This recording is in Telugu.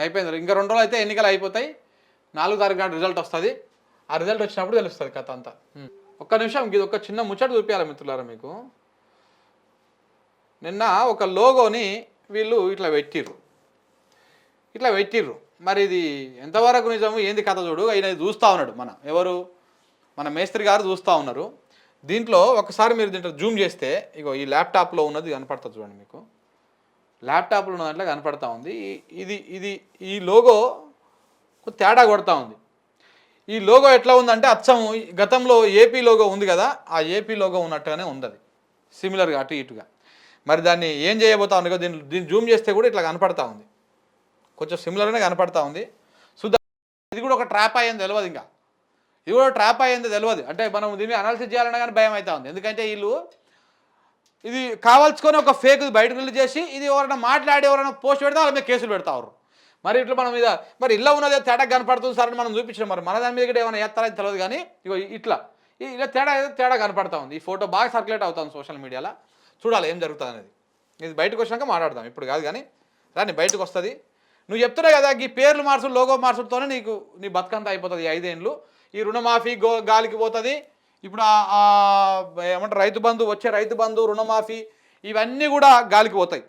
అయిపోయింది ఇంకా రెండు రోజులు అయితే ఎన్నికలు అయిపోతాయి. నాలుగు తారీఖు నాడు రిజల్ట్ వస్తుంది. ఆ రిజల్ట్ వచ్చినప్పుడు తెలుస్తుంది కథ అంతా. ఒక్క నిమిషం ఇది ఒక చిన్న ముచ్చట చూపించాలి మిత్రులారా మీకు. నిన్న ఒక లోగోని వీళ్ళు ఇట్లా పెట్టిర్రు. ఇట్లా పెట్టిర్రు. మరి ఇది ఎంతవరకు నిజము? ఏంది కథ చూడు. ఆయన చూస్తూ ఉన్నాడు మన ఎవరు? మన మేస్త్రి గారు చూస్తూ ఉన్నారు. దీంట్లో ఒకసారి మీరు దీంట్లో జూమ్ చేస్తే ఇగో ఈ ల్యాప్టాప్లో ఉన్నది కనపడుతుంది చూడండి మీకు. ల్యాప్టాప్లో ఉన్న దాంట్లో కనపడతా ఉంది. ఇది ఇది ఈ లోగో తేడా కొడతా ఉంది. ఈ లోగో ఎట్లా ఉందంటే అచ్చం ఈ గతంలో ఏపీ లోగో ఉంది కదా ఆ ఏపీ లోగో ఉన్నట్టుగానే ఉంది సిమిలర్గా అటు ఇటుగా. మరి దాన్ని ఏం చేయబోతా ఉంది కదా దీన్ని దీన్ని జూమ్ చేస్తే కూడా ఇట్లా కనపడతా ఉంది. కొంచెం సిమిలర్గానే కనపడతా ఉంది. సుధా ఇది కూడా ఒక ట్రాప్ అయ్యింది తెలియదు ఇంకా. ఇది కూడా ట్రాప్ అయ్యింది తెలియదు అంటే మనం దీన్ని అనాలిసిస్ చేయాలన్నా కానీ భయం అవుతా ఉంది. ఎందుకంటే వీళ్ళు ఇది కావాల్సుకొని ఒక ఫేక్ బయటకు రిలీజ్ చేసి ఇది ఎవరైనా మాట్లాడి ఎవరైనా పోస్ట్ పెడితే వాళ్ళ మీద కేసులు పెడతారు మరి ఇట్లా మనం మీద మరి ఇల్లు ఉన్నదే తేడా కనపడుతుంది సార్ అని మనం చూపించాం మరి మన దాని మీద కూడా ఏమైనా ఎత్తారని తెలియదు కానీ ఇగో ఇట్లా. ఈ- ఇలా తేడా ఏదో తేడా కనపడతా ఉంది. ఈ ఫోటో బాగా సర్క్యులేట్ అవుతుంది సోషల్ మీడియాలో. చూడాలి ఏం జరుగుతుంది అనేది. ఇది బయటకు వచ్చినాక మాట్లాడదాం. ఇప్పుడు కాదు కానీ రాని బయటకు వస్తుంది. నువ్వు చెప్తున్నావు కదా ఈ పేర్లు మార్చుడు లోగో మార్చులతోనే నీకు నీ బతుకంతా అయిపోతుంది ఈ ఐదేండ్లు. ఈ రుణమాఫీ గో గాలికి పోతుంది. ఇప్పుడు ఏమంటారు రైతు బంధు వచ్చే రైతు బంధు రుణమాఫీ ఇవన్నీ కూడా గాలికి పోతాయి.